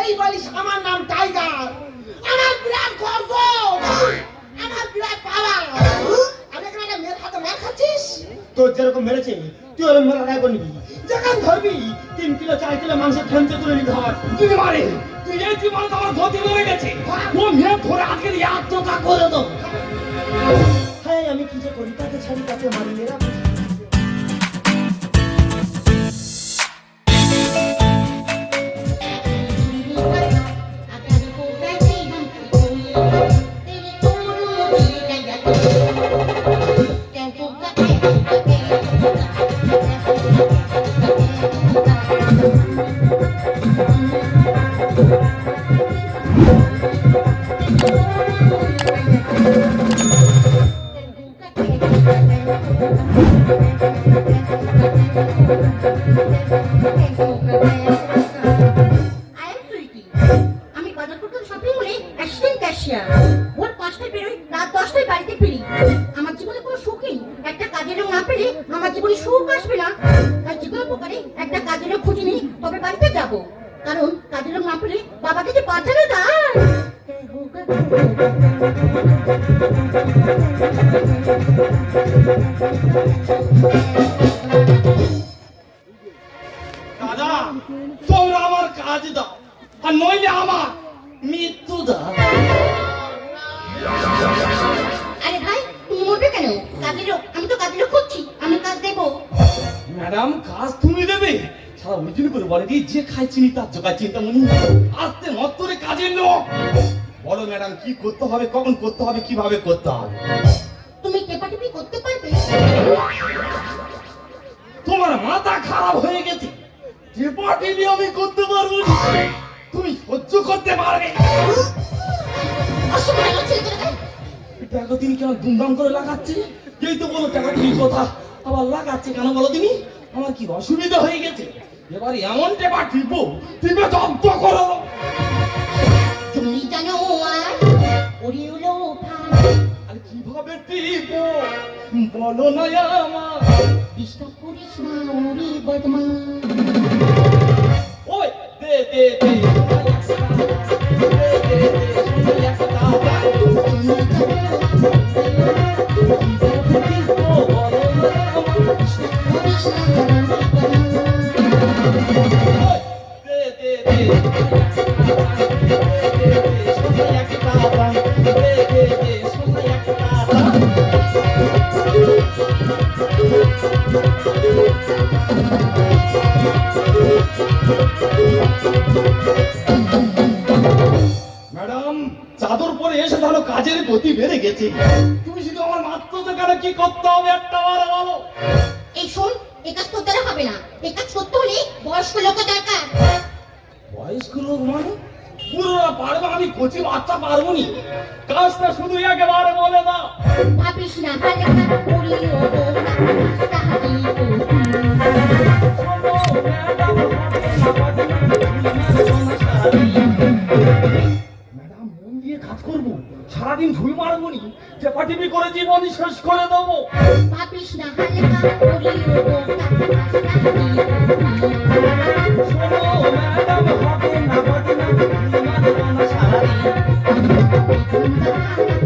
এই, বলিস আমার নাম টাইগার। আমার বিরাট গর্ব। আমার বিরাট পাওয়ার আমি এখানে একটা মেয়ের হাতে মার খাচ্ছিস? তোর যেরকম মেরেছে তুই ওরকম মেলা রায় করবি যেখান ধরবি তিন কিলো চার কিলো মাংসের খেমচে তুলে নিতে হয়। তুই মারে। তুই এই জীবনে তো আমার গতি হয়ে গেছে। ও মেয়ে ধরে আজকে আত্মকা করে দাও হ্যাঁ আমি কি যে করি তাকে ছাড়ি তাকে মারি এরা দাদা তোমরা আমার কাজ দাও আর নইলে আমার মৃত্যু দাও। আরে ভাই তুমি মরবে কেন? কাজের আমি তো কাজের খুঁজছি আমি কাজ দেবো। ম্যাডাম কাজ তুমি দেবে। সারা ওই করে বলে যে খাই চিনি তার জোগাড় চিন্তামণি। আস্তে মত্তরে কাজের লোক। বলো ম্যাডাম কি করতে হবে কখন করতে হবে কীভাবে করতে হবে? তুমি টেপাটেপি করতে পারবে? তোমার মাথা খারাপ হয়ে গেছে। যে পার্টি আমি করতে পারব না। তুমি সহ্য করতে পারবে দেখো তিনি কেন দুমদাম করে লাগাচ্ছে? এই তো বলো তুমি কথা। আবার লাগাচ্ছে কেন বলো তুমি? আমার কি অসুবিধা হয়ে গেছে? এবার এমন টেপা টিপো টিপে জব্দ করো। তুমি জানো আর ওরি উলো ফান আর কীভাবে টিপো বলো দে দে দে চাদর পরে এসে ধরো কাজের গতি বেড়ে গেছে। তুমি শুধু আমার মাত্র দোকানে কি করতে হবে একটা বার বলো? এই শোন এ কাজ তোর দ্বারা হবে না। এ কাজ করতে হলে বয়স্ক লোক দরকার। বয়স্ক লোক মানে? পুরোরা পারবে আমি কচি বাচ্চা পারব নি কাজটা শুধু একেবারে বলে দাও। ভাবিস না ও তাহারি ম্যাডাম, না, না, না। মন দিয়ে কাজ করব। সারাদিন ঝুল মারবো নি চেপাটিপি করে জীবন শেষ করে দেবো। ভাবিস না ও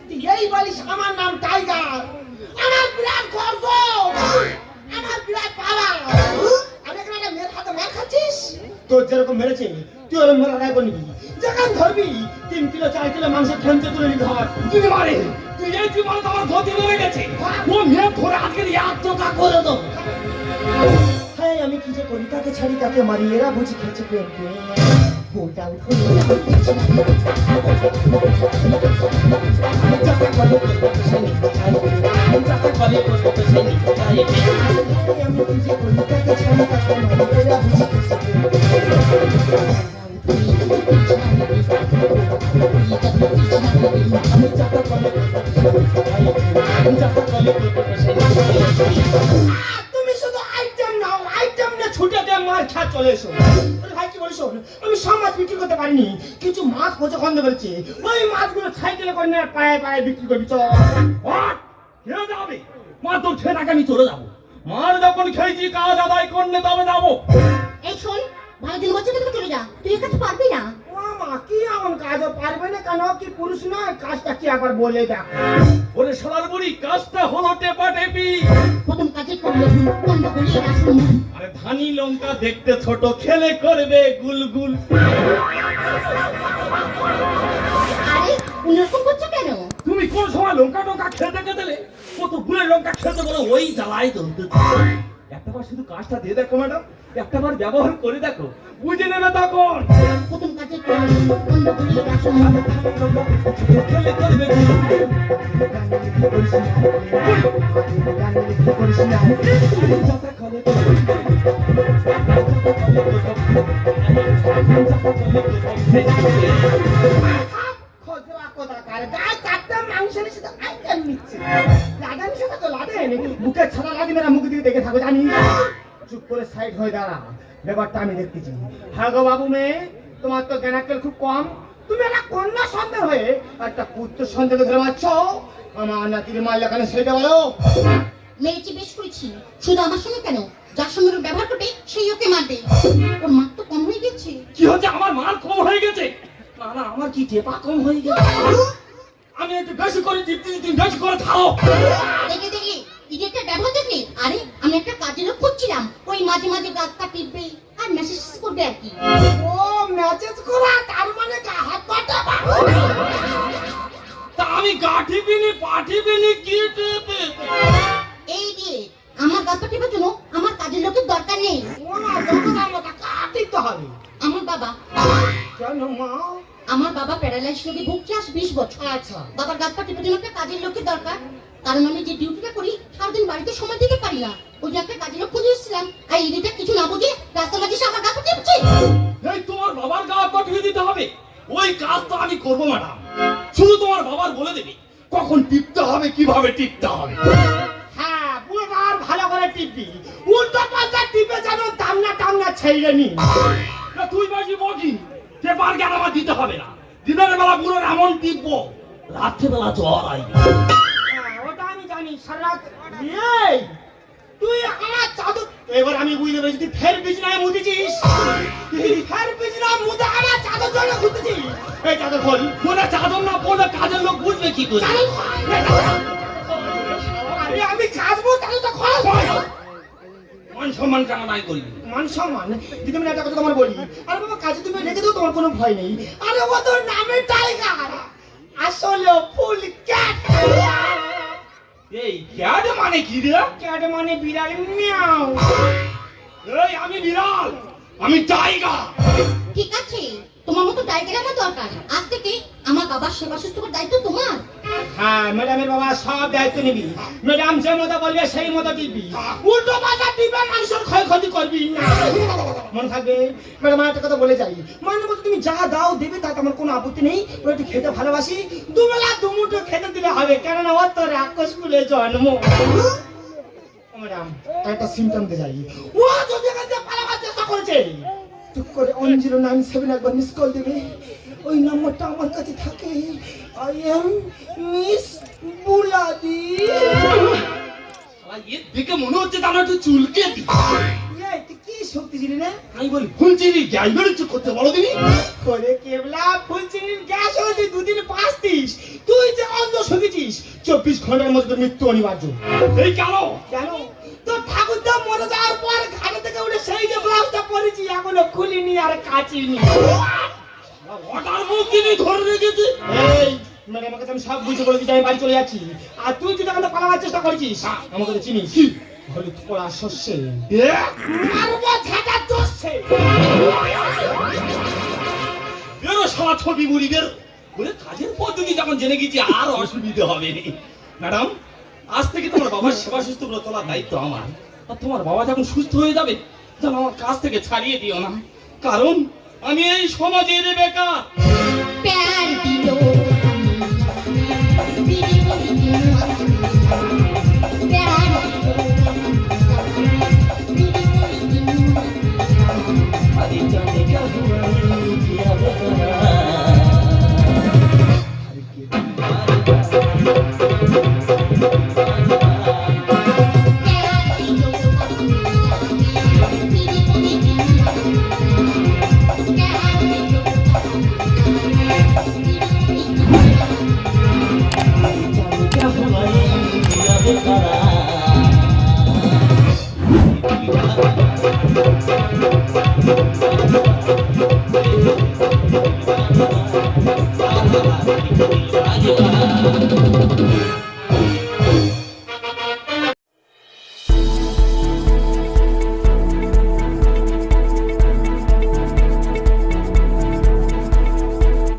তুই মার তোর যেরকম মেরেছে তুই ওরকম রায় করবি যেখান ধরবি তিন কিলো চার কিলো মাংসের খেমচে তুলে নিতে হয়। তুই মারে। তুই এই জীবনে তো আমার গতি হয়ে গেছে। ও মেয়ে ধরে আজকে আত্মকা করে দাও হ্যাঁ আমি কি যে করি তাকে ছাড়ি, তাকে মারি, এরা বুঝি খেয়েছে প্রেম আমি কি যে এসো ভাই বলিস আমি সব বিক্রি করতে পারিনি। কিছু মাছ পচে খন্দ করেছে ওই মাছগুলো সাইকেলে করে নিয়ে পায়ে পায়ে বিক্রি করবি, চল। খেয়ে যাবে। মা, তোর টাকা আমি চলে যাব। মার যখন খেয়েছি, কাজ আদায় করলে তবে যাব। এই শোন ভালো দিন বলছে তুমি চলে যা তুই এর কাছে পারবি না? ও মা কি এমন কাজ? ও পারবে না কেন? কি পুরুষ নয়? কাজটা কি একবার বলে দেখ। ওরে শালার বুড়ি কাজটা হলো টেপা টেপি। প্রথম কাজে করলে বন্ধ করলে আসল আরে ধানি লঙ্কা দেখতে ছোট খেলে করবে গুলগুল আরে অন্যরকম করছ কেন? তুমি কোন সময় লঙ্কা টঙ্কা খেতে খেতে কত গুলের লঙ্কা খেতে বলো ওই জ্বালাই চলতে একটা বার শুধু কাজটা দিয়ে দেখো ম্যাডাম। একটা বার ব্যবহার করে দেখো। বুঝে নেবে তখন। প্রথম কাজে বুকে ছাড়া লাগে না, মুখ দিয়ে দেখে থাকো, জানি। চুপ করে সাইড হয়ে দাঁড়া ব্যাপারটা আমি দেখতেছি। হ্যাঁ গো বাবু মেয়ে তোমার তো জ্ঞানাক্কেল খুব কম। তুমি একটা কন্যা সন্তান হয়ে একটা পুত্র সন্তানকে ধরে মারছ। আমার নাতির মাল লাগানো সেটা বলো। মেরেছি বেশ করেছি শুধু আমার সঙ্গে কেন? যার সঙ্গে ওর ব্যবহার করবে সেই ওকে মারবে। ওর মার তো কম হয়ে গেছে। কি হচ্ছে? আমার মাল কম হয়ে গেছে? না না আমার কি টেপা কম হয়ে গেছে? আমি একটু বেশি করে দিচ্ছি তুমি বেশি করে খাও। দেখি দেখে। ইডিয়েটের ব্যবহার দেখে আরে আমি একটা কাজের লোক খুঁজছিলাম। ওই মাঝে মাঝে গাছটা টিপবে আর মেসেজ করবে আর কি। ও মেসেজ করা তার মানে হাত পাটা তা আমি গাঠি বিনি পাঠি বিনি কি টেপে? এই দিয়ে আমার গাছটা টিপার জন্য আমার কাজের লোকের দরকার নেই। আমরা কাটিতে হবে। আমার বাবা কেন মা? আমার বাবা প্যারালাইস রোগে ভুগছে আজ বিশ বছর। আচ্ছা। বাবার গাছ পাটির জন্য একটা কাজের লোকের দরকার। কারণ আমি যে ডিউটিটা করি সারাদিন বাড়িতে সময় দিতে পারি না। ওই যে একটা কাজের খুঁজে এসেছিলাম আর ইডিটা কিছু না বুঝে রাস্তা মাঝে আমার গাছ টিপছে এই তোমার বাবার গা পাঠিয়ে দিতে হবে। ওই কাজ তো আমি করব ম্যাডাম শুধু তোমার বাবার বলে দেবে। কখন টিপতে হবে কীভাবে টিপতে হবে? হ্যাঁ বুড়বার ভালো করে টিপি উল্টো পাল্টা টিপে যেন টামনা টামনা ছেড়ে নি। না তুই বাজি বকি টেপার জ্ঞান আমার দিতে হবে না। দিনের বেলা পুরো এমন টিপবো। রাত্রেবেলা জ্বর আই ওটা আমি সারা এই তুই আমার চাদর এবার আমি বুঝতে পেরেছি তুই ফের বিছনায় মুতেছিস। তুই ফের বিছনায় মুতে আমার চাদর জন্য ঘুরতেছিস। এই চাদর খোল। মনে চাদর না পড়লে কাজের লোক বুঝবে কি করে। আরে আমি কাচবো তাহলে তো খোল। মান সম্মান কেন নাই করবি মান সম্মান? যদি আমি একটা কথা তোমার বলি আরে বাবা কাজে তুমি রেখে দাও তোমার কোনো ভয় নেই। আরে ও তোর নামে টাইগার। আসলে ফুল ক্যাট। এই মানে কি রে? ক্যাট মানে বিড়াল মিয়াও। এই আমি বিড়াল আমি টাইগার। ঠিক আছে তোমার মতো টাইগার আমার দরকার। আজ থেকে আমার বাবার সেবা সুস্থ করার দায়িত্ব তোমার। হ্যাঁ ম্যাডামের বাবা সব দায়িত্ব নিবি। ম্যাডাম যে মতো বলবে, সেই মতো টিপবি উল্টো পাল্টা টিপে মানুষের ক্ষয়ক্ষতি করবি মনে থাকবে? ম্যাডাম একটা কথা বলে যাই। মানে বলতে তুমি যা দাও দেবে, তাতে আমার কোনো আপত্তি নেই। ও একটু খেতে ভালোবাসি। দুবেলা দুমুঠো খেতে দিলে হবে। কেননা ওর তো রাক্ষস কুলে জন্ম। ম্যাডাম, একটা সিমটম দিয়ে যাই। ও যদি এখান করেছে টুক করে ওয়ান জিরো নাইন সেভেন একবার মিস কল দেবে। ওই নম্বরটা আমার কাছে থাকে। আই এম মিস বুলাদি দেখে মনে হচ্ছে তারা একটু চুলকে দি। এই তুই কি শক্তি ছিলি না আমি বলি ফুলচিনি যাই বেরোচ্ছে করতে বলো দিনি করে কেবলা ফুলচিনির গ্যাস হয়েছে দুদিন বাঁচতিস তুই যে অন্ধ শুনেছিস চব্বিশ ঘণ্টার মধ্যে তোর মৃত্যু অনিবার্য। এই কেন? কেন? তোর ঠাকুরদা মরে যাওয়ার পর ঘাটে থেকে উঠে সেই যে ব্লাউজটা পরেছি এখনও খুলিনি আর কাচিনি। ওটার মুখ তিনি ধরে রেখেছে। এই ম্যাডাম আমাকে আমি সব বুঝে বলে দিচ্ছি আমি বাড়ি চলে যাচ্ছি। আর তুই যদি এখানে পালাবার চেষ্টা করছিস আমাকে তো চিনিস। হলুদ পড়া শস্যে। এ? মারবো ঝাঁটা চষছে। বেরো সারা ছবি বুড়ি বেরো। বলে কাজের পদ্ধতি যখন জেনে গেছি আর অসুবিধে হবে নি। ম্যাডাম আজ থেকে তোমার বাবার সেবা সুস্থ করে তোলার দায়িত্ব আমার। আর তোমার বাবা যখন সুস্থ হয়ে যাবে যেন আমার কাছ থেকে ছাড়িয়ে দিও না। কারণ আমি এই সমাজে বেকার।